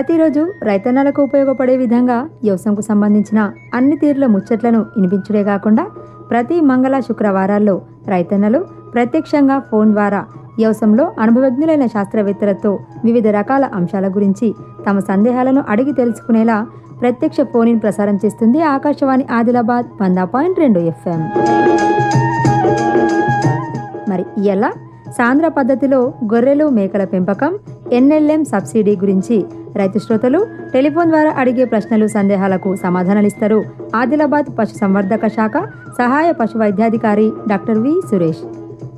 ప్రతిరోజు రైతన్నలకు ఉపయోగపడే విధంగా వ్యవసాయంకు సంబంధించిన అన్ని తీరుల ముచ్చట్లను వినిపించుడే కాకుండా ప్రతి మంగళ శుక్రవారాల్లో రైతన్నలు ప్రత్యక్షంగా ఫోన్ ద్వారా వ్యవసాయంలో అనుభవజ్ఞులైన శాస్త్రవేత్తలతో వివిధ రకాల అంశాల గురించి తమ సందేహాలను అడిగి తెలుసుకునేలా ప్రత్యక్ష ఫోన్ ప్రసారం చేస్తుంది ఆకాశవాణి ఆదిలాబాద్ వంద పాయింట్ రెండు ఎఫ్ఎం. మరి ఇలా సాంద్ర పద్ధతిలో గొర్రెలు మేకల పెంపకం ఎన్ఎల్ఎం సబ్సిడీ గురించి రైతు శ్రోతలు టెలిఫోన్ ద్వారా అడిగే ప్రశ్నలు సందేహాలకు సమాధానాలిస్తారు. ఆదిలాబాద్ పశు సంవర్ధక శాఖ సహాయ పశు వైద్యాధికారి డాక్టర్ వి సురేష్.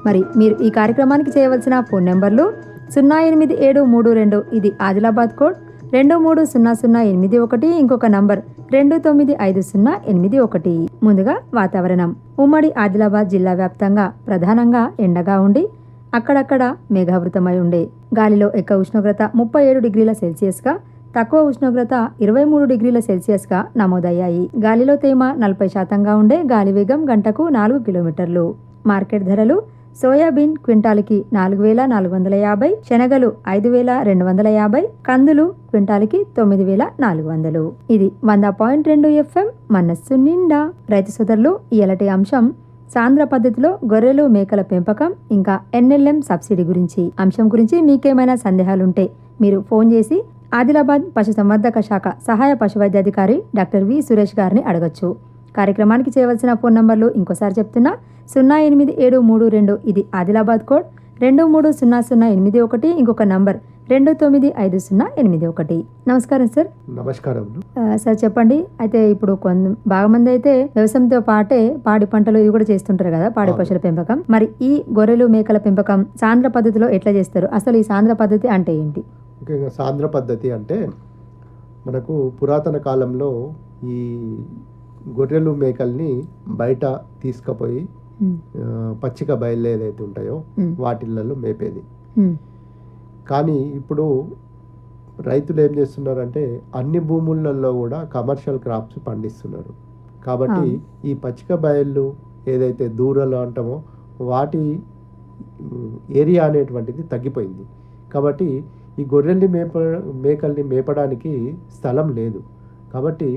మరి మీరు ఈ కార్యక్రమానికి చేయవలసిన ఫోన్ నెంబర్లు సున్నా ఎనిమిది ఏడు మూడు రెండు ఇది ఆదిలాబాద్ కోడ్. రెండు మూడు సున్నా సున్నా ఎనిమిది ఒకటి ఇంకొక నంబర్ రెండు తొమ్మిది ఐదు సున్నా ఎనిమిది ఒకటి. ముందుగా వాతావరణం. ఉమ్మడి ఆదిలాబాద్ జిల్లా వ్యాప్తంగా ప్రధానంగా ఎండగా ఉండి అక్కడక్కడ మేఘావృతమై ఉండే. గాలిలో ఎక్కువ ఉష్ణోగ్రత ముప్పై ఏడు డిగ్రీల సెల్సియస్గా తక్కువ ఉష్ణోగ్రత ఇరవై మూడు డిగ్రీల సెల్సియస్గా నమోదయ్యాయి. గాలిలో తేమ నలభై శాతంగా ఉండే గాలి వేగం గంటకు నాలుగు కిలోమీటర్లు. మార్కెట్ ధరలు సోయాబీన్ క్వింటాల్కి నాలుగు వేల నాలుగు వందల యాభై శనగలు ఐదు వేల రెండు వందల యాభై కందులు క్వింటాల్కి తొమ్మిది వేల నాలుగు వందలు. ఇది వంద పాయింట్ రెండు ఎఫ్ఎం మనస్సు నిండా. రైతు సోదరులు ఇయలటి అంశం సాంద్ర పద్ధతిలో గొర్రెలు మేకల పెంపకం ఇంకా ఎన్ఎల్ఎం సబ్సిడీ గురించి. అంశం గురించి మీకేమైనా సందేహాలుంటే మీరు ఫోన్ చేసి ఆదిలాబాద్ పశు సంవర్ధక శాఖ సహాయ పశు వైద్యాధికారి డాక్టర్ వి సురేష్ గారిని అడగచ్చు. కార్యక్రమానికి చేయవలసిన ఫోన్ నంబర్లు ఇంకోసారి చెప్తున్నా సున్నా ఎనిమిది ఏడు మూడు రెండు ఇది ఆదిలాబాద్ కోడ్ రెండు మూడు సున్నా సున్నా ఎనిమిది ఒకటి ఇంకొక నంబర్ రెండు తొమ్మిది ఐదు సున్నా ఎనిమిది ఒకటి. నమస్కారం సార్. నమస్కారములు ఆ, సార్ చెప్పండి. అయితే ఇప్పుడు కొంత బాగా మంది అయితే వ్యవసాయంతో పాటే పాడి పంటలు ఇవి కూడా చేస్తుంటారు కదా పాడి. పశువుల పెంపకం. మరి ఈ గొర్రెలు మేకల పెంపకం సాంద్ర పద్ధతిలో ఎట్లా చేస్తారు? అసలు ఈ సాంద్ర పద్ధతి అంటే ఏంటి? ముఖ్యంగా సాంద్ర పద్ధతి అంటే మనకు పురాతన కాలంలో ఈ గొర్రెలు మేకల్ని బయట తీసుకుపోయి పచ్చిక బయలు ఏదైతే ఉంటాయో వాటిలలో మేపేది. కానీ ఇప్పుడు రైతులు ఏం చేస్తున్నారంటే అన్ని భూములలో కూడా కమర్షియల్ క్రాప్స్ పండిస్తున్నారు. కాబట్టి. ఈ పచ్చిక బయళ్ళు ఏదైతే దూరలు అంటామో వాటి ఏరియా అనేటువంటిది తగ్గిపోయింది. కాబట్టి ఈ గొర్రెల్ని మేప మేకల్ని మేపడానికి స్థలం లేదు. కాబట్టి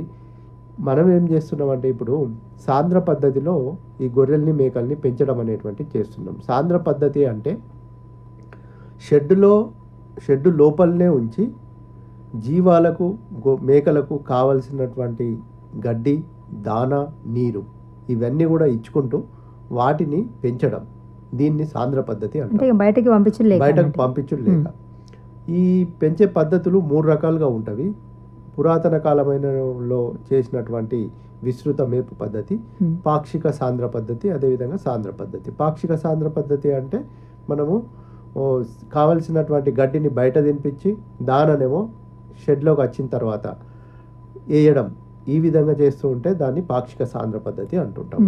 మనం ఏం చేస్తున్నామంటే ఇప్పుడు సాంద్ర పద్ధతిలో ఈ గొర్రెల్ని మేకల్ని పెంచడం అనేటువంటిది చేస్తున్నాం. సాంద్ర పద్ధతి అంటే షెడ్డులో షెడ్డు లోపలనే ఉంచి జీవాలకు గో మేకలకు కావలసినటువంటి గడ్డి దాన నీరు ఇవన్నీ కూడా ఇచ్చుకుంటూ వాటిని పెంచడం. దీన్ని సాంద్ర పద్ధతి అంటే బయటకి పంపించలేక బయటకు అన్నట్టు. పంపించుడు లేక. ఈ పెంచే పద్ధతులు మూడు రకాలుగా ఉంటవి పురాతన కాలమైనలో చేసినటువంటి విస్తృత మేపు పద్ధతి పాక్షిక సాంద్ర పద్ధతి అదేవిధంగా సాంద్ర పద్ధతి. పాక్షిక సాంద్ర పద్ధతి అంటే మనము కావలసినటువంటి గడ్డిని బయట తినిపించి దాననేమో షెడ్లోకి వచ్చిన తర్వాత వేయడం ఈ విధంగా చేస్తూ ఉంటే దాన్ని పాక్షిక సాంద్ర పద్ధతి అంటుంటాం.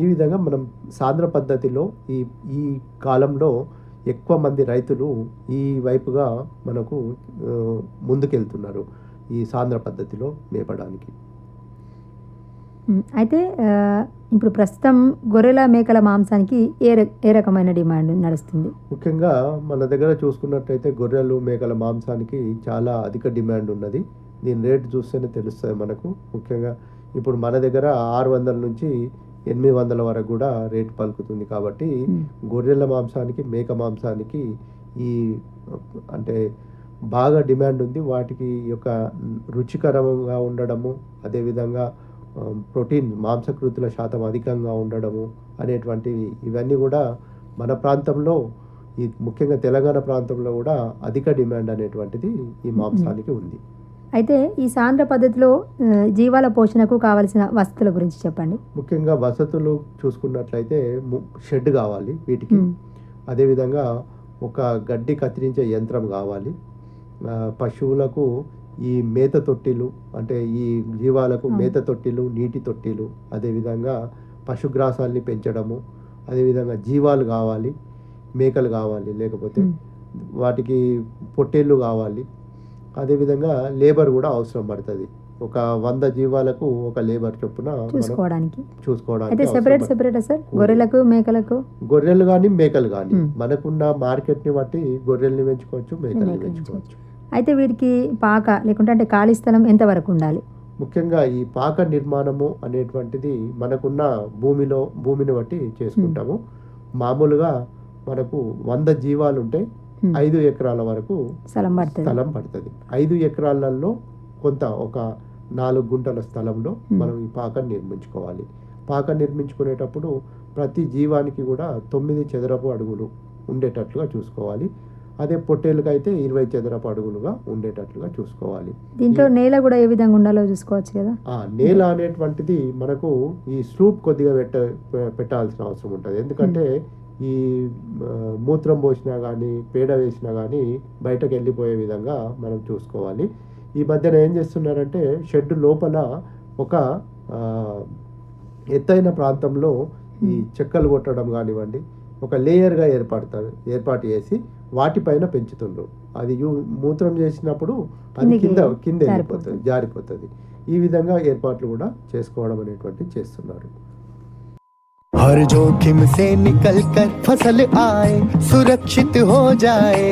ఈ విధంగా మనం సాంద్ర పద్ధతిలో ఈ ఈ కాలంలో ఎక్కువ మంది రైతులు ఈ వైపుగా మనకు ముందుకెళ్తున్నారు ఈ సాంద్ర పద్ధతిలో మేపడానికి. అయితే ఇప్పుడు ప్రస్తుతం గొర్రెల మేకల మాంసానికి ఏ ఏ రకమైన డిమాండ్ నడుస్తుంది? ముఖ్యంగా మన దగ్గర చూసుకున్నట్టయితే గొర్రెలు మేకల మాంసానికి చాలా అధిక డిమాండ్ ఉన్నది. దీని రేట్ చూస్తేనే తెలుస్తుంది మనకు. ముఖ్యంగా ఇప్పుడు మన దగ్గర ఆరు వందల నుంచి ఎనిమిది వందల వరకు కూడా రేటు పలుకుతుంది కాబట్టి గొర్రెల మాంసానికి మేక మాంసానికి ఈ అంటే బాగా డిమాండ్ ఉంది. వాటికి యొక్క రుచికరంగా ఉండడము అదేవిధంగా ప్రోటీన్ మాంసకృతుల శాతం అధికంగా ఉండడము అనేటువంటివి ఇవన్నీ కూడా మన ప్రాంతంలో ఈ ముఖ్యంగా తెలంగాణ ప్రాంతంలో కూడా అధిక డిమాండ్ అనేటువంటిది ఈ మాంసానికి ఉంది. అయితే ఈ సాంద్ర పద్ధతిలో జీవాల పోషణకు కావలసిన వసతుల గురించి చెప్పండి. ముఖ్యంగా వసతులు చూసుకున్నట్లయితే షెడ్ కావాలి వీటికి. అదేవిధంగా ఒక గడ్డి కత్తిరించే యంత్రం కావాలి. పశువులకు ఈ మేత తొట్టిలు అంటే ఈ జీవాలకు. మేత తొట్టిలు నీటి తొట్టిలు అదేవిధంగా పశుగ్రాసాల్ని పెంచడము అదేవిధంగా జీవాలు కావాలి మేకలు కావాలి లేకపోతే. వాటికి పొట్టేళ్ళు కావాలి అదేవిధంగా లేబర్ కూడా అవసరం పడుతుంది ఒక వంద జీవాలకు ఒక లేబర్ చొప్పున చూసుకోవడానికి చూసుకోవడానికి సెపరేట్. సెపరేటా సార్ గొర్రెలకు మేకలకు గొర్రెలు కానీ మేకలు కానీ. మనకున్న మార్కెట్ని బట్టి గొర్రెల్ని పెంచుకోవచ్చు మేకల్ని మేకలు పెంచుకోవచ్చు అయితే వీటికి పాక లేకుంటే అంటే ఖాళీ స్థలం ఎంతవరకు ఉండాలి? ముఖ్యంగా ఈ పాక నిర్మాణము అనేటువంటిది మనకున్న భూమిలో భూమిని బట్టి చేసుకుంటాము. మామూలుగా మనకు వంద జీవాలు ఉంటే. ఐదు ఎకరాల వరకు స్థలం పడుతుంది. స్థలం పడుతుంది. ఐదు ఎకరాలలో కొంత ఒక నాలుగు గుంటల స్థలంలో. మనం ఈ పాక నిర్మించుకోవాలి. పాక నిర్మించుకునేటప్పుడు ప్రతి జీవానికి కూడా తొమ్మిది చదరపు అడుగులు ఉండేటట్లుగా చూసుకోవాలి. అదే పొట్టేళ్ళకి అయితే ఇరవై చదరపు అడుగులుగా ఉండేటట్లుగా చూసుకోవాలి. దీంట్లో నేల కూడా ఏ విధంగా ఉండాలో చూసుకోవచ్చు కదా? ఆ నేల అనేటువంటిది మనకు ఈ స్లూప్ కొద్దిగా పెట్ట పెట్టాల్సిన అవసరం ఉంటుంది. ఎందుకంటే ఈ మూత్రం పోసినా కానీ పేడ వేసినా కానీ బయటకు వెళ్ళిపోయే విధంగా మనం చూసుకోవాలి. ఈ మధ్యన ఏం చేస్తున్నారంటే షెడ్ లోపల ఒక ఎత్తైన ప్రాంతంలో ఈ చెక్కలు కొట్టడం కానివ్వండి ఒక లేయర్గా ఏర్పడతారు ఏర్పాటు చేసి వాటిపైన పెంచుతుండ్రు అది యు- మూత్రం చేసినప్పుడు అది కిందికి కింద కింద జారిపోతుంది. వెళ్ళిపోతుంది జారిపోతుంది ఈ విధంగా ఏర్పాట్లు కూడా చేసుకోవడం అనేటువంటి చేస్తున్నారు हर जोखिम से निकल कर फसल आए सुरक्षित हो जाए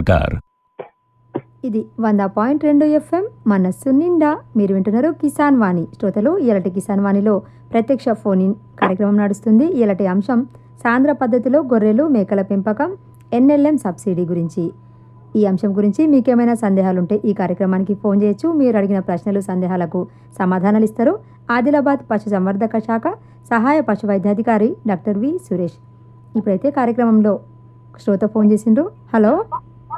ఇది వంద పాయింట్ రెండు ఎఫ్ఎం మనస్సు నిండా మీరు వింటున్నారు కిసాన్ వాణి. శ్రోతలు ఇలాంటి కిసాన్ వాణిలో ప్రత్యక్ష ఫోన్ ఇన్ కార్యక్రమం నడుస్తుంది. ఇలాంటి అంశం సాంద్ర పద్ధతిలో గొర్రెలు మేకల పెంపకం ఎన్ఎల్ఎం సబ్సిడీ గురించి. ఈ అంశం గురించి మీకేమైనా సందేహాలుంటే ఈ కార్యక్రమానికి ఫోన్ చేయొచ్చు. మీరు అడిగిన ప్రశ్నలు సందేహాలకు సమాధానాలు ఇస్తారు. ఆదిలాబాద్ పశు సంవర్ధక శాఖ సహాయ పశు వైద్యాధికారి డాక్టర్ వి సురేష్. ఇప్పుడైతే కార్యక్రమంలో శ్రోత ఫోన్ చేసిండ్రు. హలో?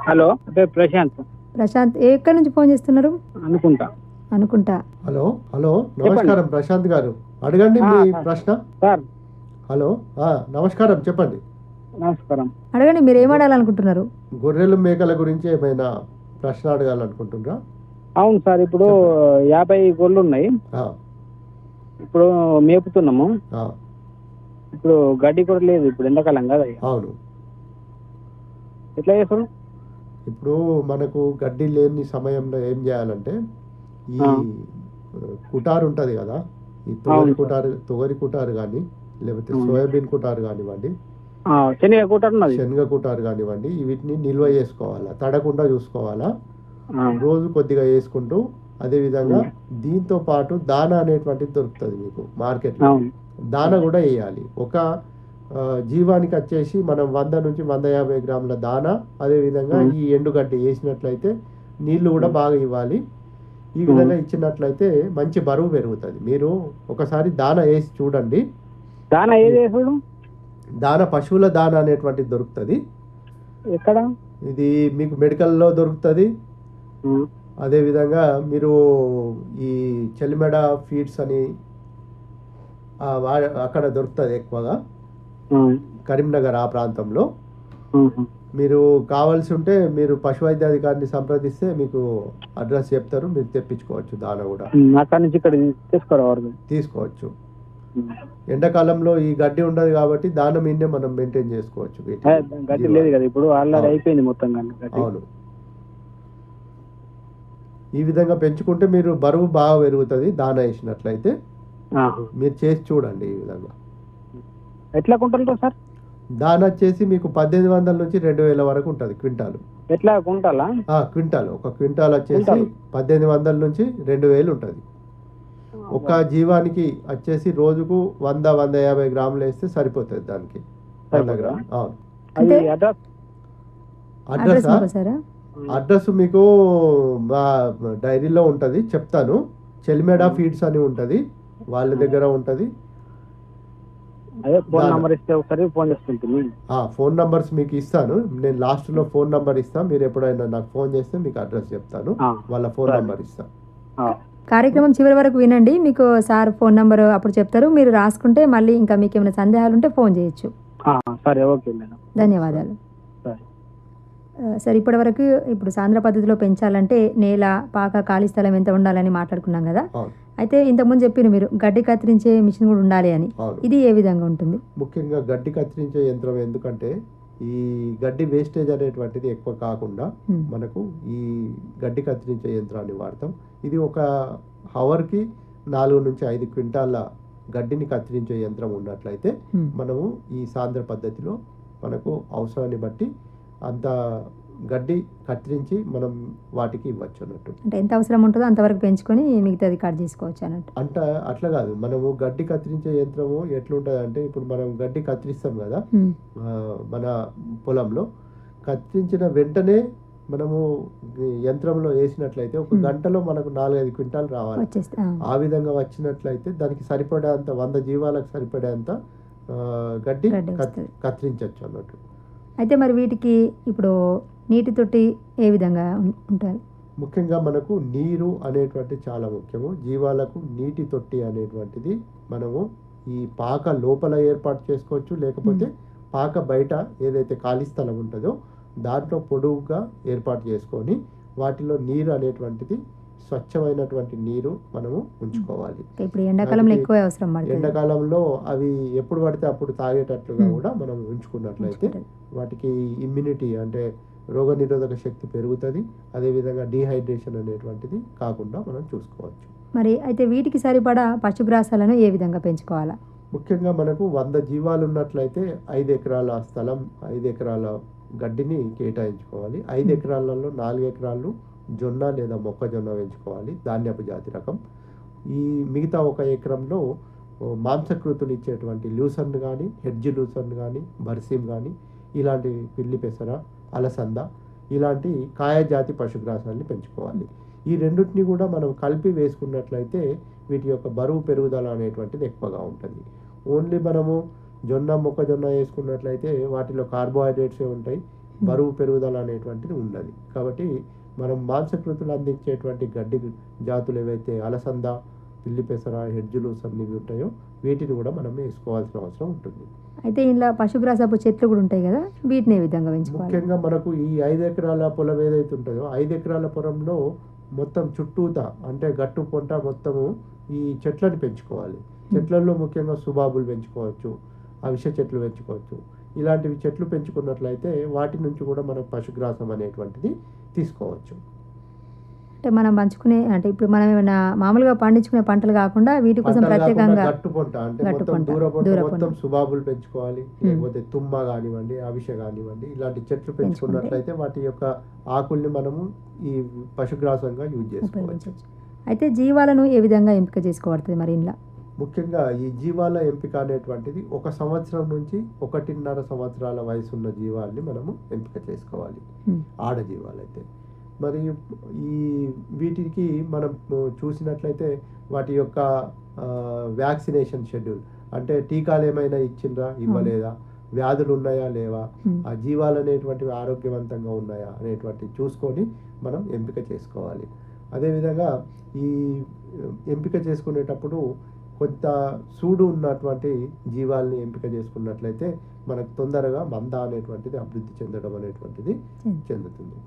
హలో అంటే ప్రశాంత్. ప్రశాంత్ ఎక్కడి నుంచి ఫోన్ చేస్తున్నారు? అనుకుంటా. అనుకుంటా. హలో హలో నమస్కారం ప్రశాంత్ గారు. అడగండి మీ. ప్రశ్న. సార్. హలో ఆ, నమస్కారం చెప్పండి. నమస్కారం. అడగండి మీరు ఏం అడగాలనుకుంటున్నారు గొర్రెలు మేకల గురించి ఏమైనా ప్రశ్న అడగాలనుకుంటున్నారా? అవును సార్ ఇప్పుడు యాభై గొర్రెలు ఉన్నాయి ఆ, ఇప్పుడు మేపుతున్నాము. ఆ, ఇప్పుడు గడ్డి కూడా లేదు ఇప్పుడు ఎండాకాలం కదా. అవును. ఎట్లా చేస్తారు? ఇప్పుడు మనకు గడ్డి లేని సమయంలో ఏం చేయాలంటే ఈ. కుటారు ఉంటుంది కదా ఈ తొగరి. కుటారు తొగరి కుటారు కానీ లేకపోతే. సోయాబీన్ కుటారు కానివ్వండి శనగ కుటారు కానివ్వండి వీటిని నిల్వ చేసుకోవాలా తడకుండా చూసుకోవాలా రోజు కొద్దిగా వేసుకుంటూ అదే విధంగా దీంతో పాటు దాన అనేటువంటిది దొరుకుతుంది మీకు మార్కెట్లో దాన కూడా వేయాలి ఒక జీవానికి వచ్చేసి మనం వంద నుంచి వంద యాభై గ్రాముల దాన అదేవిధంగా. ఈ ఎండుగడ్డి వేసినట్లయితే నీళ్ళు కూడా బాగా ఇవ్వాలి. ఈ విధంగా ఇచ్చినట్లయితే మంచి బరువు పెరుగుతుంది. మీరు ఒకసారి దాన వేసి చూడండి. దానా దాన పశువుల దాన అనేటువంటిది దొరుకుతుంది. ఎక్కడ? ఇది మీకు మెడికల్లో దొరుకుతుంది. అదేవిధంగా మీరు ఈ చెలిమెడ ఫీడ్స్ అని అక్కడ దొరుకుతుంది ఎక్కువగా. కరీంనగర్ ఆ ప్రాంతంలో. మీరు కావాల్సి ఉంటే మీరు పశు వైద్యాధికారిని సంప్రదిస్తే మీకు అడ్రస్ చెప్తారు మీరు తెప్పించుకోవచ్చు దాన కూడా. అక్కడ నుంచి ఇక్కడ తీసుకోవచ్చు. ఎండాకాలంలో ఈ గడ్డి ఉండదు కాబట్టి దాన మీదే మనం మెయింటైన్ చేసుకోవచ్చు వీటిని. గడ్డి లేదు కదా ఇప్పుడు ఆల్రెడీ అయిపోయింది మొత్తం కానీ గడ్డి. అవును. ఈ విధంగా పెంచుకుంటే మీరు బరువు బాగా పెరుగుతుంది దాన వేసినట్లయితే. మీరు చేసి చూడండి ఈ విధంగా. ఎట్లా కొంటారు సార్? దాని వచ్చేసి మీకు పద్దెనిమిది వందల నుంచి రెండు వేల వరకు ఉంటుంది క్వింటాలు. ఎట్లా కుంటాలా? ఆ, క్వింటాల్. ఒక క్వింటాల్ వచ్చేసి. పద్దెనిమిది వందల నుంచి రెండు వేలు ఉంటుంది. ఒక జీవానికి వచ్చేసి రోజుకు వంద వంద యాభై గ్రాములు వేస్తే సరిపోతుంది దానికి. వంద సరిపోతుందా? గ్రామ్. అవును. అది అంటే- అడ్రస్? అడ్రస్ మీకు మా డైరీలో ఉంటుంది. చెప్తాను. చెలిమేడ ఫీడ్స్ అని ఉంటుంది. వాళ్ళ దగ్గర ఉంటుంది. అదే ఫోన్ దాని- నంబర్ ఇస్తే ఒకసారి ఫోన్ చేసుకుంటుంది ఆ ఫోన్ నంబర్స్ మీకు ఇస్తాను. నేను లాస్ట్లో ఫోన్ నంబర్ ఇస్తాను మీరు ఎప్పుడైనా నాకు ఫోన్ చేస్తే మీకు అడ్రస్ చెప్తాను. వాళ్ళ ఫోన్. నంబర్ ఇస్తాను ఆ, కార్యక్రమం చివరి వరకు వినండి. మీకు సార్ ఫోన్ నంబర్ అప్పుడు చెప్తారు. మీరు రాసుకుంటే మళ్ళీ ఇంకా మీకు ఏమైనా సందేహాలు ఉంటే ఫోన్ చేయొచ్చు. ఆ, సరే ఓకే మేడం. ధన్యవాదాలు. సరే. ఇప్పటి వరకు ఇప్పుడు సాంద్ర పద్ధతిలో పెంచాలంటే నేల పాక ఖాళీ స్థలం ఎంత ఉండాలని మాట్లాడుకున్నాం కదా. అయితే ఇంతకుముందు చెప్పిన మీరు గడ్డి కత్తిరించే మిషన్ కూడా ఉండాలి అని ఇది ఏ విధంగా ఉంటుంది ముఖ్యంగా గడ్డి కత్తిరించే యంత్రం ఎందుకంటే ఈ గడ్డి వేస్టేజ్ అనేటువంటిది ఎక్కువ కాకుండా. మనకు ఈ గడ్డి కత్తిరించే యంత్రాన్ని వాడతాం ఇది ఒక హవర్కి నాలుగు నుంచి ఐదు క్వింటాల గడ్డిని కత్తిరించే యంత్రం ఉన్నట్లయితే. మనము ఈ సాంద్ర పద్ధతిలో మనకు అవసరాన్ని బట్టి అంత గడ్డి కత్తిరించి మనం వాటికి ఇవ్వచ్చు అన్నట్టు. అంటే ఎంత అవసరం ఉంటుందో అంతవరకు పెంచుకొని మిగతాది కట్ చేసుకోవచ్చు అన్నట్టు. అంట అట్లా కాదు. మనము గడ్డి కత్తిరించే యంత్రము ఎట్లుంటుంది అంటే ఇప్పుడు మనం గడ్డి కత్తిరిస్తాం కదా మన పొలంలో. కత్తిరించిన వెంటనే మనము యంత్రంలో వేసినట్లయితే ఒక. గంటలో మనకు నాలుగైదు క్వింటాలు రావాలి. ఆ. విధంగా వచ్చినట్లయితే దానికి సరిపడేంత వంద జీవాలకు సరిపడేంత గడ్డి. కత్తిరించవచ్చు అన్నట్టు. అయితే మరి వీటికి ఇప్పుడు నీటి తొట్టి ఏ విధంగా ఉం- ఉంటారు? ముఖ్యంగా మనకు నీరు అనేటువంటి చాలా ముఖ్యము. జీవాలకు నీటి తొట్టి అనేటువంటిది మనము ఈ పాక లోపల ఏర్పాటు చేసుకోవచ్చు. లేకపోతే పాక బయట ఏదైతే ఖాళీ స్థలం ఉంటుందో దాంట్లో పొడవుగా ఏర్పాటు చేసుకొని వాటిలో నీరు అనేటువంటిది స్వచ్ఛమైనటువంటి నీరు మనము ఉంచుకోవాలి. ఇప్పుడు ఎండాకాలంలో ఎక్కువ అవసరం ఎండాకాలంలో అవి ఎప్పుడు పడితే అప్పుడు తాగేటట్లుగా. కూడా మనం ఉంచుకున్నట్లయితే. వాటికి ఇమ్యూనిటీ అంటే రోగ నిరోధక శక్తి పెరుగుతుంది. అదేవిధంగా డీహైడ్రేషన్ అనేటువంటిది కాకుండా మనం చూసుకోవచ్చు. మరి అయితే వీటికి సరిపడా పశుగ్రాసాలను ఏ విధంగా పెంచుకోవాలా? ముఖ్యంగా మనకు వంద జీవాలు ఉన్నట్లయితే ఐదు ఎకరాల స్థలం ఐదు ఎకరాల గడ్డిని కేటాయించుకోవాలి. ఐదు. ఎకరాలలో నాలుగు ఎకరాలు జొన్న లేదా మొక్కజొన్న పెంచుకోవాలి. ధాన్యపు జాతి రకం ఈ మిగతా ఒక ఎకరంలో మాంసకృతులు ఇచ్చేటువంటి లూసన్ కానీ హెడ్జ్ లూసన్ కానీ బర్సీమ్ కానీ ఇలాంటి పిల్లి పెసర అలసంద ఇలాంటి కాయ జాతి పశుగ్రాసాన్ని పెంచుకోవాలి. ఈ రెండింటిని కూడా మనం కలిపి వేసుకున్నట్లయితే వీటి యొక్క బరువు పెరుగుదల అనేటువంటిది ఎక్కువగా ఉంటుంది. ఓన్లీ మనము జొన్న మొక్కజొన్న వేసుకున్నట్లయితే వాటిలో కార్బోహైడ్రేట్సే ఉంటాయి. బరువు పెరుగుదల అనేటువంటిది ఉండదు. కాబట్టి మనం మాంసకృతులు అందించేటువంటి గడ్డి జాతులు ఏవైతే అలసంద పిల్లి పెసర హెడ్జులు సన్నివి ఉంటాయో వీటిని కూడా మనం వేసుకోవాల్సిన అవసరం ఉంటుంది. అయితే ఇంట్లో పశుగ్రాసపు చెట్లు కూడా ఉంటాయి కదా వీటిని విధంగా పెంచుకోవాలి? ముఖ్యంగా మనకు ఈ ఐదు ఎకరాల పొలం ఏదైతే ఉంటుందో ఐదు ఎకరాల పొలంలో మొత్తం చుట్టూత అంటే గట్టు పొంట మొత్తము ఈ చెట్లను పెంచుకోవాలి. చెట్లలో ముఖ్యంగా సుబాబులు పెంచుకోవచ్చు అవిసె చెట్లు పెంచుకోవచ్చు. ఇలాంటివి చెట్లు పెంచుకున్నట్లయితే వాటి నుంచి కూడా మనం పశుగ్రాసం అనేటువంటిది తీసుకోవచ్చు. అంటే మనం పంచుకునే అంటే ఇప్పుడు మనం ఏమైనా మామూలుగా పండించుకునే పంటలు కాకుండా వీటి కోసం ప్రత్యేకంగా మొత్తం. సుబాబులు పెంచుకోవాలి లేకపోతే తుమ్మ కానివ్వండి అవిసె కానివ్వండి ఇలాంటి చెట్లు పెంచుకున్నట్లయితే వాటి యొక్క ఆకుల్ని మనము ఈ పశుగ్రాసంగా యూజ్ చేసుకోవచ్చు. అయితే జీవాలను ఏ విధంగా ఎంపిక చేసుకోబడుతుంది మరి ఇంట్లో ముఖ్యంగా ఈ జీవాల ఎంపిక అనేటువంటిది ఒక సంవత్సరం నుంచి ఒకటిన్నర సంవత్సరాల వయసు ఉన్న జీవాల్ని మనము ఎంపిక చేసుకోవాలి. ఆడ జీవాలైతే. మరి ఈ వీటికి మనం చూసినట్లయితే వాటి యొక్క వ్యాక్సినేషన్ షెడ్యూల్. అంటే టీకాలు ఏమైనా ఇచ్చిండ్రా ఇవ్వలేదా? వ్యాధులు ఉన్నాయా లేవా. ఆ జీవాలు అనేటువంటివి ఆరోగ్యవంతంగా ఉన్నాయా అనేటువంటి చూసుకొని మనం ఎంపిక చేసుకోవాలి. అదేవిధంగా ఈ ఎంపిక చేసుకునేటప్పుడు కొంత సూడు ఉన్నటువంటి జీవాల్ని ఎంపిక చేసుకున్నట్లయితే మనకు తొందరగా మంద అనేటువంటిది అభివృద్ధి చెందడం అనేటువంటిది. చెందుతుంది.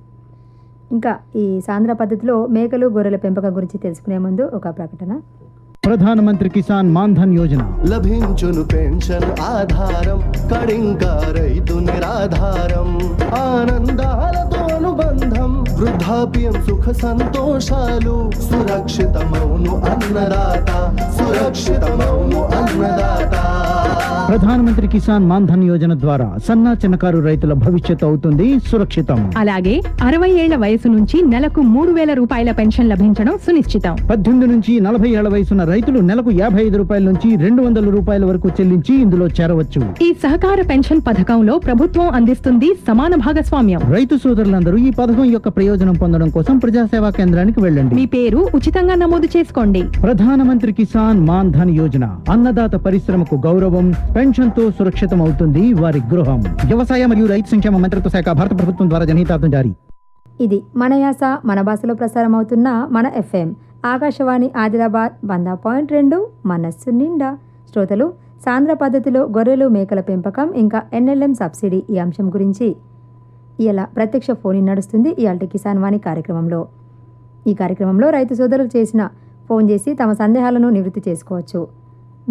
ఇంకా ఈ సాంద్ర పద్ధతిలో మేకలు గొర్రెల పెంపకం గురించి తెలుసుకునే ముందు ఒక ప్రకటన. ప్రధానమంత్రి కిసాన్ మాన్ధన్ యోజన. లభించును పెన్షన్ ఆధారం కడింక రైతు నిరాధారం వృద్ధ వృద్ధాప్యం సుఖ సంతోషాలు. సురక్షితమౌను అన్నదాత. సురక్షితమౌను అన్నదాత. ప్రధానమంత్రి కిసాన్ మాన్ ధన్ యోజన ద్వారా సన్నా చిన్నకారు రైతుల భవిష్యత్తు అవుతుంది. సురక్షితం. అలాగే అరవై ఏళ్ళ వయసు నుంచి నెలకు మూడు వేల రూపాయల పెన్షన్ లభించడం సునిశ్చితం. పద్దెనిమిది నుంచి నలభై ఏళ్ళ వయసున్న రైతులు నెలకు యాభై ఐదు రూపాయల నుంచి రెండు వందల రూపాయల వరకు చెల్లించి ఇందులో చేరవచ్చు. ఈ సహకార పెన్షన్ పథకంలో ప్రభుత్వం అందిస్తుంది సమాన భాగస్వామ్యం. రైతు సోదరులందరూ ఈ పథకం యొక్క ప్రయోజనం పొందడం కోసం ప్రజాసేవా కేంద్రానికి వెళ్ళండి. మీ పేరు ఉచితంగా నమోదు చేసుకోండి. ప్రధానమంత్రి కిసాన్ మాన్ ధన్ యోజన అన్నదాత పరిశ్రమకు గౌరవం పెన్షన్తో సురక్షితం అవుతుంది వారి గృహం. వ్యవసాయ మరియు రైతు సంక్షేమ మంత్రిత్వ శాఖ భారత ప్రభుత్వం ద్వారా జనహితార్థం జారీ. ఇది మన యాస మన భాషలో ప్రసారం అవుతున్న మన ఎఫ్ఎం. ఆకాశవాణి ఆదిలాబాద్ వంద పాయింట్ రెండు మనస్సు నిండా. శ్రోతలు సాంద్ర పద్ధతిలో గొర్రెలు మేకల పెంపకం ఇంకా ఎన్ఎల్ఎం సబ్సిడీ ఈ అంశం గురించి. ఇలా ప్రత్యక్ష ఫోన్ ఇన్ నడుస్తుంది ఇవాళ కిసాన్ వాణి కార్యక్రమంలో. ఈ కార్యక్రమంలో రైతు సోదరులు చేసిన ఫోన్ చేసి తమ సందేహాలను నివృత్తి చేసుకోవచ్చు.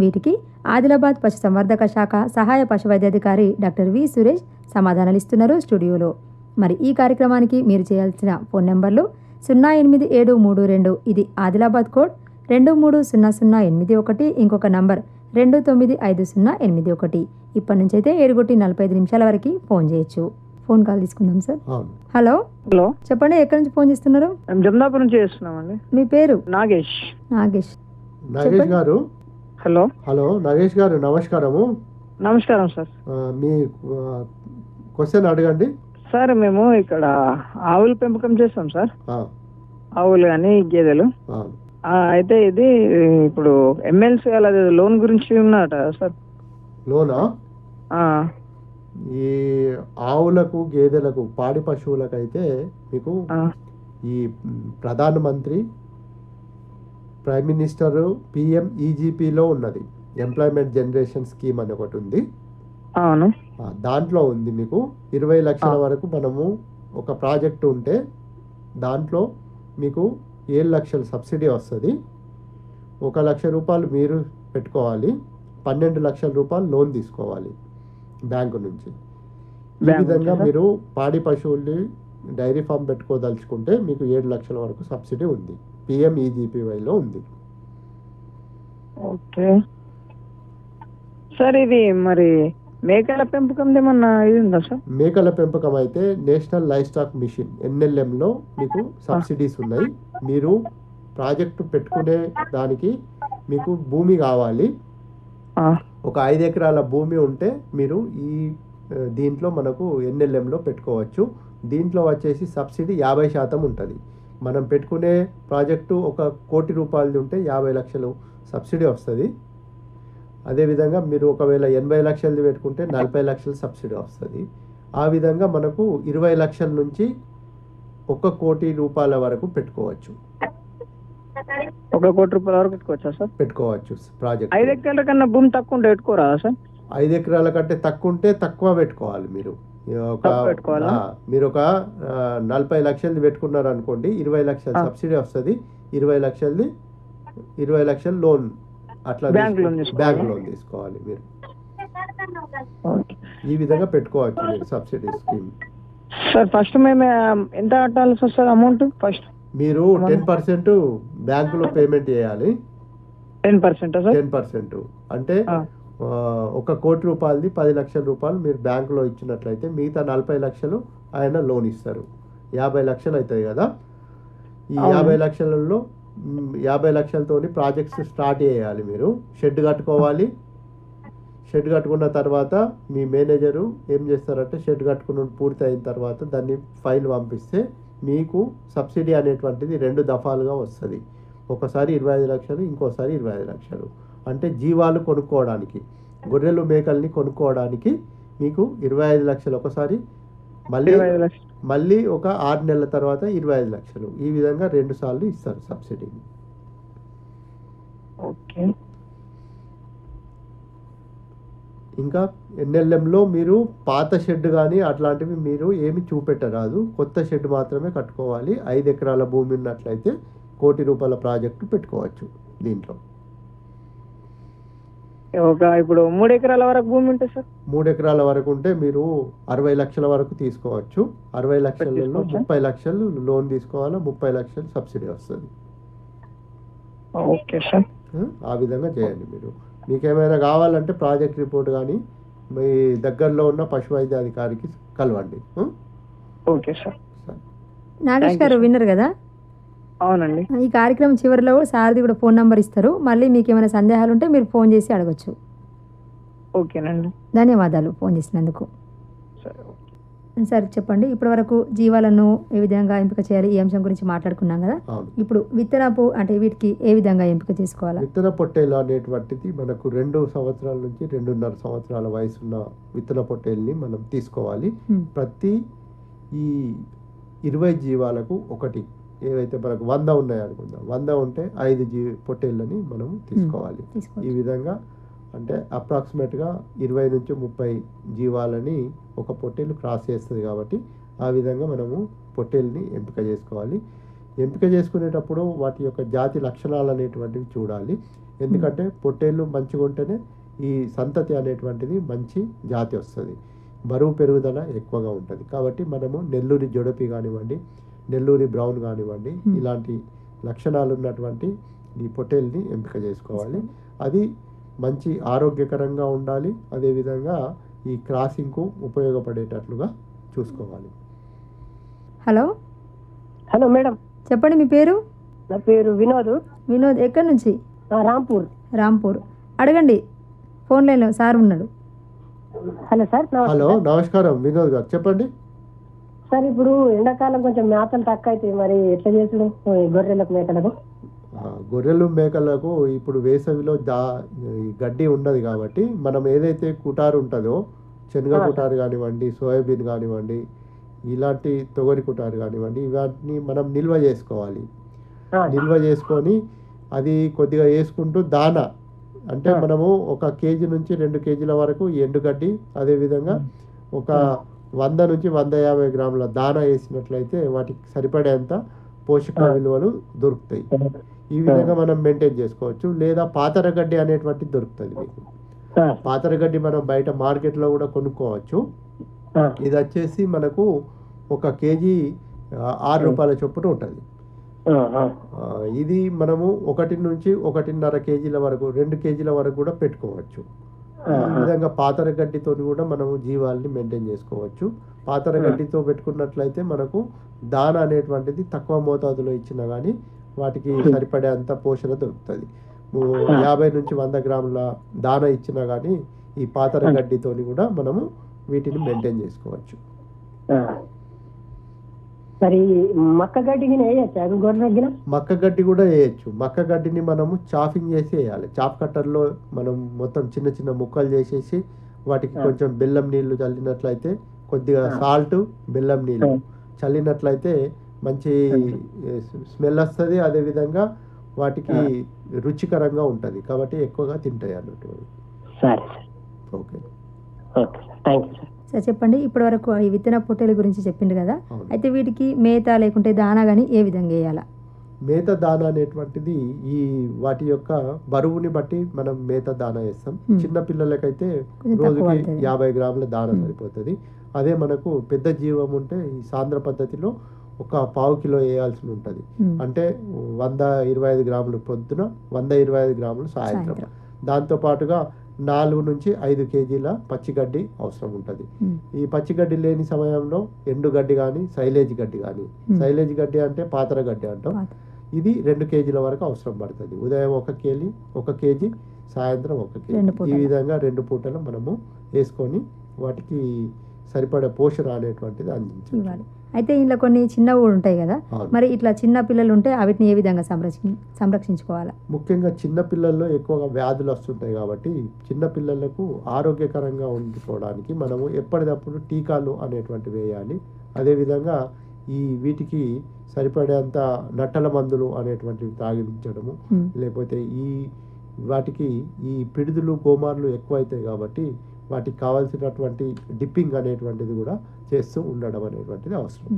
వీటికి ఆదిలాబాద్ పశుసంవర్ధక శాఖ సహాయ పశు వైద్యాధికారి డాక్టర్ వి సురేష్ సమాధానాలు ఇస్తున్నారు స్టూడియోలో. మరి ఈ కార్యక్రమానికి మీరు చేయాల్సిన ఫోన్ నెంబర్లు సున్నా ఎనిమిది ఏడు మూడు రెండు ఇది ఆదిలాబాద్ కోడ్ రెండు మూడు సున్నా సున్నా ఎనిమిది ఒకటి ఇంకొక నంబర్ రెండు తొమ్మిది ఐదు సున్నా ఎనిమిది ఒకటి. ఇప్పటి నుంచి అయితే ఏడుగుటి నలభై ఐదు నిమిషాల వరకు ఫోన్ చేయొచ్చు. ఫోన్ కాల్ తీసుకుందాం సార్. హలో? హలో. చెప్పండి ఎక్కడి నుంచి ఫోన్ చేస్తున్నారు? మేము జమ్దాపూర్ నుంచి చేస్తున్నామండి. మీ పేరు? నాగేష్. నాగేష్. నాగేష్. గారు? హలో. హలో నాగేష్ గారు నమస్కారము. నమస్కారం సార్. మీ క్వశ్చన్ అడగండి. సార్ మేము ఇక్కడ ఆవుల పెంపకం చేస్తాం సార్. ఆవులు కానీ గేదెలు. అయితే ఇది ఇప్పుడు ఎమ్మెల్సీ అలా లోన్ గురించి ఉన్నట సార్. లోనా ఆ, ఈ ఆవులకు గేదెలకు పాడి పశువులకు అయితే మీకు ఈ ప్రధానమంత్రి ప్రైమ్ మినిస్టర్ పిఎం ఈజీపీలో ఉన్నది. ఎంప్లాయ్మెంట్ జనరేషన్ స్కీమ్ అని ఒకటి ఉంది. అవును. దాంట్లో ఉంది మీకు. ఇరవై లక్షల. వరకు మనము ఒక ప్రాజెక్ట్ ఉంటే దాంట్లో మీకు ఏడు లక్షల సబ్సిడీ వస్తుంది. ఒక లక్ష రూపాయలు మీరు పెట్టుకోవాలి. పన్నెండు లక్షల రూపాయలు లోన్ తీసుకోవాలి. బ్యాంకు నుంచి. ఈ విధంగా? మీరు పాడి పశువుల్ని డైరీ ఫామ్ పెట్టుకోదలుచుకుంటే మీకు ఏడు లక్షల వరకు సబ్సిడీ ఉంది. పిఎం ఈజీపీవైలో ఉంది. ఓకే. సార్ ఇది మరి మేకల పెంపకం ఏమన్నా ఇది ఉందా సార్? మేకల పెంపకం అయితే నేషనల్ లైఫ్ స్టాక్ మిషన్ ఎన్ఎల్ఎంలో మీకు సబ్సిడీస్ ఉన్నాయి. మీరు ప్రాజెక్టు పెట్టుకునే దానికి మీకు భూమి కావాలి. ఒక ఐదు ఎకరాల భూమి ఉంటే మీరు ఈ దీంట్లో మనకు ఎన్ఎల్ఎంలో పెట్టుకోవచ్చు. దీంట్లో వచ్చేసి సబ్సిడీ యాభై శాతం ఉంటుంది. మనం పెట్టుకునే ప్రాజెక్టు ఒక కోటి రూపాయలది ఉంటే యాభై లక్షలు సబ్సిడీ వస్తుంది. అదేవిధంగా మీరు ఒకవేళ ఎనభై లక్షలది పెట్టుకుంటే నలభై లక్షల సబ్సిడీ వస్తుంది. ఆ విధంగా మనకు ఇరవై లక్షల నుంచి ఒక కోటి రూపాయల వరకు పెట్టుకోవచ్చు. ఒక కోటి రూపాయల వరకు పెట్టుకోవచ్చా సార్? పెట్టుకోవచ్చు ప్రాజెక్ట్. ఐదు ఎకరాల కన్నా భూమి తక్కువ ఉంటే పెట్టుకోరా సార్? ఐదు ఎకరాల కంటే తక్కువ ఉంటే తక్కువ పెట్టుకోవాలి మీరు. ఒక మీరు ఒక నలభై లక్షలది పెట్టుకున్నారు అనుకోండి ఇరవై లక్షల. సబ్సిడీ వస్తుంది ఇరవై లక్షలది ఇరవై లక్షల లోన్ అట్లా బ్యాంక్ లోన్ తీసుకోవాలా? మీరు. ఈ విధంగా పెట్టుకోవచ్చు మీరు సబ్సిడీ స్కీమ్. సార్ ఫస్ట్ మేము ఎంత కట్టాల్సి వస్తుంది అమౌంట్? ఫస్ట్ మీరు టెన్ పర్సెంట్ బ్యాంకులో పేమెంట్ చేయాలి. టెన్ పర్సెంట్ టెన్ పర్సెంట్ అంటే ఒక కోటి రూపాయలది పది లక్షల రూపాయలు మీరు బ్యాంకులో ఇచ్చినట్లయితే మిగతా నలభై లక్షలు ఆయన లోన్ ఇస్తారు. యాభై లక్షలు అవుతాయి కదా. ఈ. యాభై లక్షలలో యాభై లక్షలతోని ప్రాజెక్ట్స్ స్టార్ట్ చేయాలి మీరు. షెడ్ కట్టుకోవాలి. షెడ్ కట్టుకున్న తర్వాత మీ మేనేజరు ఏం చేస్తారంటే షెడ్ కట్టుకున్న పూర్తి అయిన తర్వాత దాన్ని ఫైల్ పంపిస్తే మీకు సబ్సిడీ అనేటువంటిది రెండు దఫాలుగా వస్తుంది. ఒకసారి ఇరవై ఐదు లక్షలు ఇంకోసారి ఇరవై ఐదు లక్షలు. అంటే జీవాలు కొనుక్కోవడానికి గొర్రెలు మేకల్ని కొనుక్కోవడానికి మీకు ఇరవై ఐదు లక్షలు ఒకసారి మళ్ళీ ఇరవై ఐదు లక్షలు. మళ్ళీ ఒక ఆరు నెలల తర్వాత ఇరవై ఐదు లక్షలు. ఈ విధంగా రెండు సార్లు ఇస్తారు సబ్సిడీ ఓకే. ఇంకా ఎన్ఎల్ఎంలో మీరు పాత షెడ్ కానీ అట్లాంటివి మీరు ఏమి చూపెట్టరాదు. కొత్త షెడ్ మాత్రమే కట్టుకోవాలి. ఐదు ఎకరాల భూమి ఉన్నట్లయితే కోటి రూపాయల ప్రాజెక్టు పెట్టుకోవచ్చు దీంట్లో. ఒక ఇప్పుడు మూడు ఎకరాల వరకు భూమి ఉంటుంది సార్? మూడు ఎకరాల వరకు ఉంటే మీరు అరవై లక్షల వరకు తీసుకోవచ్చు. అరవై లక్షలలో? ముప్పై లక్షలు లోన్ తీసుకోవాలా? ముప్పై లక్షలు సబ్సిడీ వస్తుంది. Okay sir. ఆ, ఆ విధంగా చేయండి మీరు. మీకు ఏమైనా కావాలంటే ప్రాజెక్ట్ రిపోర్ట్ కానీ మీ దగ్గరలో ఉన్న పశు వైద్య అధికారికి కలవండి? Okay sir. నాగేష్ గారు. విన్నారు కదా? అవునండి. ఈ కార్యక్రమం చివరిలో కూడా సారథి కూడా ఫోన్ నంబర్ ఇస్తారు. మళ్ళీ మీకు ఏమైనా సందేహాలు ఉంటే మీరు ఫోన్ చేసి అడగచ్చు. ఓకేనండి. ధన్యవాదాలు ఫోన్ చేసినందుకు. సరే చెప్పండి. ఇప్పటి వరకు జీవాలను ఏ విధంగా ఎంపిక చేయాలి? ఈ అంశం గురించి మాట్లాడుకున్నాం కదా. ఇప్పుడు విత్తనపు అంటే వీటికి ఏ విధంగా ఎంపిక చేసుకోవాలా? విత్తన పొట్టేలు అనేటువంటిది మనకు రెండు సంవత్సరాల నుంచి రెండున్నర సంవత్సరాల వయసున్న విత్తన పొట్టేల్ని మనం తీసుకోవాలి. ప్రతి ఈ ఇరవై జీవాలకు ఒకటి. ఏవైతే మనకు వంద ఉన్నాయి అనుకుందాం వంద ఉంటే ఐదు జీ పొట్టేళ్ళని మనం తీసుకోవాలి. ఈ విధంగా అంటే అప్రాక్సిమేట్గా ఇరవై నుంచి ముప్పై జీవాలని ఒక పొట్టేలు క్రాస్ చేస్తుంది కాబట్టి ఆ విధంగా మనము పొట్టేల్ని ఎంపిక చేసుకోవాలి. ఎంపిక చేసుకునేటప్పుడు వాటి యొక్క జాతి లక్షణాలు అనేటువంటివి చూడాలి. ఎందుకంటే పొట్టేళ్ళు మంచిగా ఉంటేనే ఈ సంతతి అనేటువంటిది మంచి జాతి వస్తుంది. బరువు పెరుగుదల ఎక్కువగా ఉంటుంది. కాబట్టి మనము నెల్లూరి జొడపి కానివ్వండి నెల్లూరి బ్రౌన్ కానివ్వండి. ఇలాంటి లక్షణాలు ఉన్నటువంటి ఈ పొట్టేల్ని ఎంపిక చేసుకోవాలి. అది మంచి ఆరోగ్యకరంగా ఉండాలి. అదేవిధంగా ఈ క్రాసింగ్కు ఉపయోగపడేటట్లుగా చూసుకోవాలి. హలో? Hello madam. చెప్పండి మీ పేరు? నా పేరు వినోద్. వినోద్ ఎక్కడి నుంచి? రాంపూర్. రాంపూర్. అడగండి ఫోన్ లైన్లో సార్ ఉన్నాడు. Hello sir hello. నమస్కారం వినోద్ గారు. చెప్పండి. సార్ ఇప్పుడు ఎండాకాలం కొంచెం మేతలు తక్కువ అయితే మరి ఎట్లా చేసుడు గొర్రెలకు మేకలకు గొర్రెలు మేకలకు ఇప్పుడు వేసవిలో దా ఈ గడ్డి ఉండదు కాబట్టి మనం ఏదైతే కుటారు ఉంటుందో శనగ. కుటారు కానివ్వండి సోయాబీన్ కానివ్వండి ఇలాంటి తొగరి కుటారు కానివ్వండి ఇవన్నీ మనం నిల్వ చేసుకోవాలి. నిల్వ చేసుకొని అది కొద్దిగా వేసుకుంటూ దాన. అంటే. మనము ఒక కేజీ నుంచి రెండు కేజీల వరకు ఎండుగడ్డి అదేవిధంగా ఒక వంద నుంచి వంద యాభై గ్రాముల దాన వేసినట్లయితే వాటికి సరిపడేంత పోషక. విలువలు దొరుకుతాయి. ఈ విధంగా మనం మెయింటైన్ చేసుకోవచ్చు. లేదా పాతరగడ్డి అనేటువంటిది దొరుకుతుంది మీకు. పాతరగడ్డి మనం బయట మార్కెట్లో కూడా కొనుక్కోవచ్చు. ఇది వచ్చేసి మనకు ఒక కేజీ ఆరు రూపాయల చొప్పున ఉంటుంది. ఇది మనము ఒకటి నుంచి ఒకటిన్నర కేజీల వరకు రెండు కేజీల వరకు కూడా పెట్టుకోవచ్చు. ఈ విధంగా పాతర గడ్డితో కూడా మనము జీవాల్ని మెయింటైన్ చేసుకోవచ్చు. పాతర గడ్డితో పెట్టుకున్నట్లయితే మనకు దాన అనేటువంటిది తక్కువ మోతాదులో ఇచ్చినా కానీ వాటికి సరిపడేంత పోషణ దొరుకుతుంది. యాభై నుంచి వంద గ్రాముల దాన ఇచ్చినా కానీ ఈ పాతర గడ్డితోని కూడా మనము వీటిని మెయింటైన్ చేసుకోవచ్చు. మరి మక్క గడ్డి వేయచ్చా? మక్క కూడా వేయచ్చు. మక్క గడ్డిని మనము చాఫింగ్ చేసి వేయాలి. చాప్ కట్టర్లో మనం మొత్తం చిన్న చిన్న ముక్కలు చేసేసి వాటికి. కొంచెం బెల్లం నీళ్ళు చల్లినట్లయితే కొద్దిగా. సాల్ట్ బెల్లం నీళ్ళు ఆ. చల్లినట్లయితే మంచి స్మెల్ వస్తుంది అదేవిధంగా వాటికి రుచికరంగా ఉంటుంది. కాబట్టి ఎక్కువగా తింటాయి అన్నట్టు. సరే సార్. ఓకే. Okay sir. చెప్పండి. ఇప్పటి వరకు ఈ విత్తన పొట్టేల గురించి చెప్పిండు కదా. అయితే వీటికి మేత లేకుంటే దానా కానీ ఏ విధంగా వేయాలా? మేత దాన అనేటువంటిది ఈ వాటి యొక్క బరువుని బట్టి మనం మేత దాన వేస్తాం. Hmm. చిన్న పిల్లలకైతే రోజుకి. యాభై గ్రాముల దాన Hmm. సరిపోతుంది. అదే మనకు పెద్ద జీవం ఉంటే ఈ సాంద్ర పద్ధతిలో ఒక పావు కిలో వేయాల్సి ఉంటుంది. అంటే వంద ఇరవై ఐదు గ్రాములు పొద్దున వంద ఇరవై ఐదు గ్రాములు సాయంత్రం దాంతో పాటుగా నాలుగు నుంచి ఐదు కేజీల పచ్చిగడ్డి అవసరం ఉంటుంది. ఈ పచ్చిగడ్డి లేని సమయంలో ఎండుగడ్డి కానీ సైలేజ్ గడ్డి కానీ. సైలేజ్ గడ్డి అంటే పాతర గడ్డి అంటాం. ఇది రెండు కేజీల వరకు అవసరం పడుతుంది ఉదయం ఒక కేజీ ఒక కేజీ సాయంత్రం ఒక కేజీ ఈ. విధంగా రెండు పూటలు మనము వేసుకొని వాటికి సరిపడే పోషణ అనేటువంటిది అందించాలి అయితే ఇంట్లో కొన్ని చిన్నవి కూడా ఉంటాయి కదా. మరి ఇట్లా చిన్న పిల్లలు ఉంటే వాటిని ఏ విధంగా సంరక్షి సంరక్షించుకోవాలా? ముఖ్యంగా చిన్న పిల్లల్లో ఎక్కువగా వ్యాధులు వస్తుంటాయి కాబట్టి చిన్న పిల్లలకు ఆరోగ్యకరంగా ఉండిపోవడానికి మనము ఎప్పటికప్పుడు టీకాలు అనేటువంటివి వేయాలి. అదేవిధంగా ఈ వీటికి సరిపడేంత నట్టల మందులు అనేటువంటివి తాగించడము. లేకపోతే ఈ వాటికి ఈ పిడుదులు గోమార్లు ఎక్కువైతాయి కాబట్టి వాటికి కావాల్సినటువంటి డిప్పింగ్ అనేటువంటిది కూడా చేస్తూ ఉండడం అనేటువంటిది అవసరం.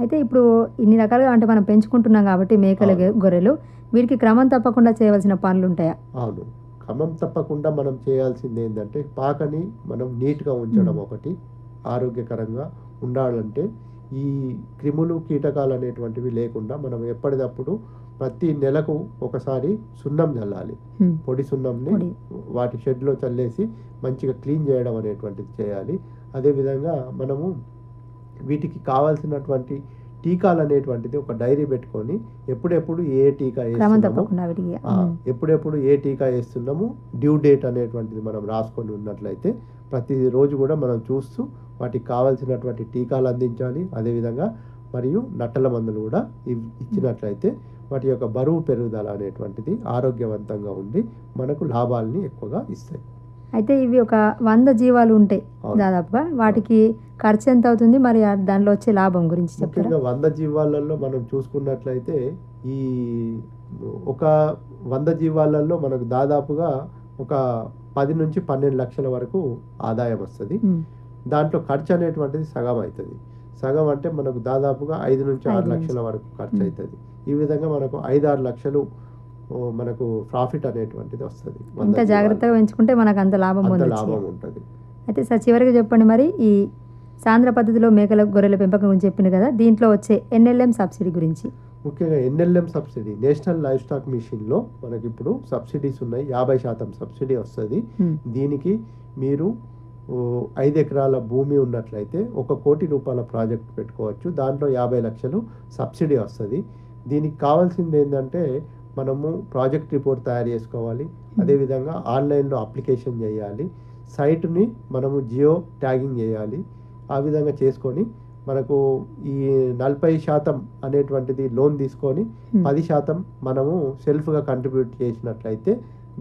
అయితే ఇప్పుడు ఇన్ని రకాలుగా అంటే మనం పెంచుకుంటున్నాం కాబట్టి మేకలు. గొర్రెలు వీటికి క్రమం తప్పకుండా చేయవలసిన పనులు ఉంటాయా అవును క్రమం తప్పకుండా మనం చేయాల్సింది ఏంటంటే పాకని మనం నీట్గా ఉంచడం. ఒకటి ఆరోగ్యకరంగా ఉండాలంటే ఈ క్రిములు కీటకాలు అనేటువంటివి లేకుండా మనం ఎప్పటికప్పుడు ప్రతి నెలకు ఒకసారి సున్నం చల్లాలి. పొడి సున్నంని. వాటి షెడ్లో చల్లేసి మంచిగా క్లీన్ చేయడం అనేటువంటిది చేయాలి అదేవిధంగా మనము వీటికి కావాల్సినటువంటి టీకాలు అనేటువంటిది ఒక డైరీ పెట్టుకొని ఎప్పుడెప్పుడు ఏ టీకా వేస్తున్నామో ఎప్పుడెప్పుడు ఏ టీకా వేస్తున్నామో డ్యూ డేట్ అనేటువంటిది మనం రాసుకొని ఉన్నట్లయితే ప్రతిరోజు కూడా మనం చూస్తూ వాటికి కావాల్సినటువంటి టీకాలు అందించాలి అదేవిధంగా మరియు నట్టల మందులు కూడా ఇచ్చినట్లయితే వాటి యొక్క బరువు పెరుగుదల అనేటువంటిది ఆరోగ్యవంతంగా ఉండి మనకు లాభాలని ఎక్కువగా ఇస్తాయి అయితే ఇవి ఒక వంద జీవాలు ఉంటాయి. దాదాపుగా వాటికి ఖర్చు ఎంత అవుతుంది మరి దానిలో వచ్చే లాభం గురించి ముఖ్యంగా వంద జీవాలలో మనం చూసుకున్నట్లయితే ఈ ఒక వంద జీవాలలో మనకు దాదాపుగా ఒక పది నుంచి పన్నెండు లక్షల వరకు ఆదాయం వస్తుంది. దాంట్లో ఖర్చు అనేటువంటిది సగం అవుతుంది సగం అంటే మనకు దాదాపుగా ఐదు నుంచి ఆరు లక్షల. వరకు ఖర్చు. అవుతుంది ఈ విధంగా మనకు ఐదు ఆరు లక్షలు మనకు ప్రాఫిట్ అనేటువంటిది వస్తుంది. ఎంత జీవాలు. జాగ్రత్తగా పెంచుకుంటే మనకు అంత లాభం అంత లాభం ఉంటుంది. అయితే సార్ చివరిగా చెప్పండి మరి ఈ సాంద్ర పద్ధతిలో మేకల గొర్రెల పెంపకం గురించి చెప్పింది కదా దీంట్లో వచ్చే ఎన్ఎల్ఎం సబ్సిడీ గురించి. ముఖ్యంగా NLM subsidy national livestock మిషన్లో మనకి ఇప్పుడు సబ్సిడీస్ ఉన్నాయి యాభై శాతం సబ్సిడీ వస్తుంది. దీనికి మీరు ఐదు ఎకరాల భూమి ఉన్నట్లయితే ఒక కోటి రూపాయల ప్రాజెక్ట్ పెట్టుకోవచ్చు. దాంట్లో యాభై లక్షలు సబ్సిడీ వస్తుంది. దీనికి కావాల్సింది ఏంటంటే మనము ప్రాజెక్ట్ రిపోర్ట్ తయారు చేసుకోవాలి. అదేవిధంగా ఆన్లైన్లో అప్లికేషన్ చేయాలి. సైట్ని మనము జియో ట్యాగింగ్ చేయాలి. ఆ విధంగా చేసుకొని మనకు ఈ నలభై శాతం అనేటువంటిది లోన్ తీసుకొని. పది శాతం మనము సెల్ఫ్గా కంట్రిబ్యూట్ చేసినట్లయితే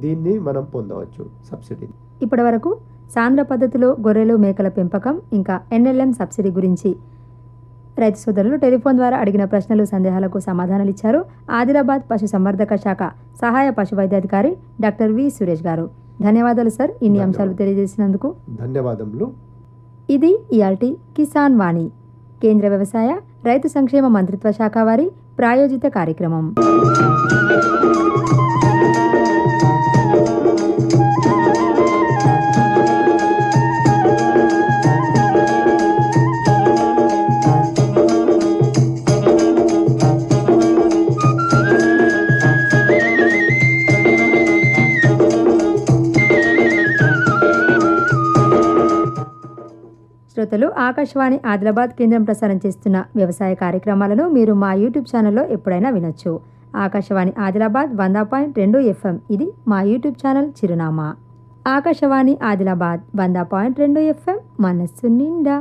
దీన్ని మనం పొందవచ్చు సబ్సిడీ. ఇప్పటి వరకు సాంద్ర పద్ధతిలో గొర్రెలు మేకల పెంపకం ఇంకా ఎన్ఎల్ఎం సబ్సిడీ గురించి రైతు సోదరులు టెలిఫోన్ ద్వారా అడిగిన ప్రశ్నలు సందేహాలకు సమాధానాలు ఇచ్చారు ఆదిలాబాద్ పశు సంవర్ధక శాఖ సహాయ పశు వైద్యాధికారి డాక్టర్ వి సురేష్ గారు. ధన్యవాదాలు సార్. ఇన్ని అంశాలు. తెలియజేసినందుకు. ధన్యవాదములు. ఇది ఇయాల్టి కిసాన్ వాణి కేంద్ర వ్యవసాయ రైతు సంక్షేమ మంత్రిత్వ శాఖ వారి ప్రాయోజిత కార్యక్రమం. వార్తలు ఆకాశవాణి ఆదిలాబాద్ కేంద్రం ప్రసారం చేస్తున్న వ్యవసాయ కార్యక్రమాలను మీరు మా యూట్యూబ్ ఛానల్లో ఎప్పుడైనా వినొచ్చు. ఆకాశవాణి ఆదిలాబాద్ వంద పాయింట్ రెండు ఎఫ్ఎం. ఇది మా యూట్యూబ్ ఛానల్ చిరునామా. ఆకాశవాణి ఆదిలాబాద్ వంద పాయింట్ రెండు ఎఫ్ఎం. మనస్సు నిండా.